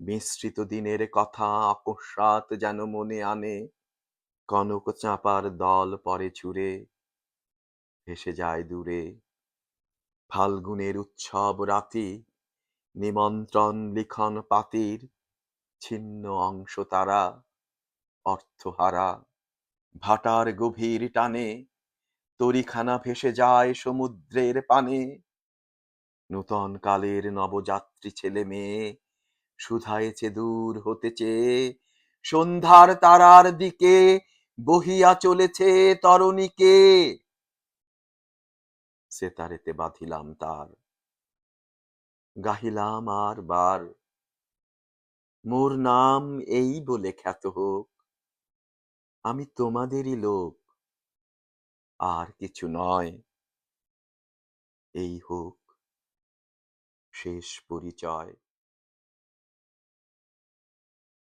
মিশ্রিত দিনের কথা অকস্মাৎ যেন মনে আনে, কনক চাঁপার দল পরে ছুড়ে, ভেসে যায় দূরে। ফাল্গুনের উৎসব রাতি নিমন্ত্রণ লিখন পাতির ছিন্ন অংশ তারা, অর্থহারা। ভাটার গভীর টানে তরিখানা ভেসে যায় সমুদ্রের পানে। নূতন কালের নবযাত্রী ছেলে মেয়ে শুধায়েছে দূর হতে চেয়ে, সন্ধ্যার তারার দিকে বহিয়া চলেছে তরণীকে। সেতারেতে বাঁধিলাম তার। গাহিলাম আর বার। মোর নাম এই বলে খ্যাত হোক, আমি তোমাদেরই লোক। আর কিছু নয়। এই হোক শেষ পরিচয়।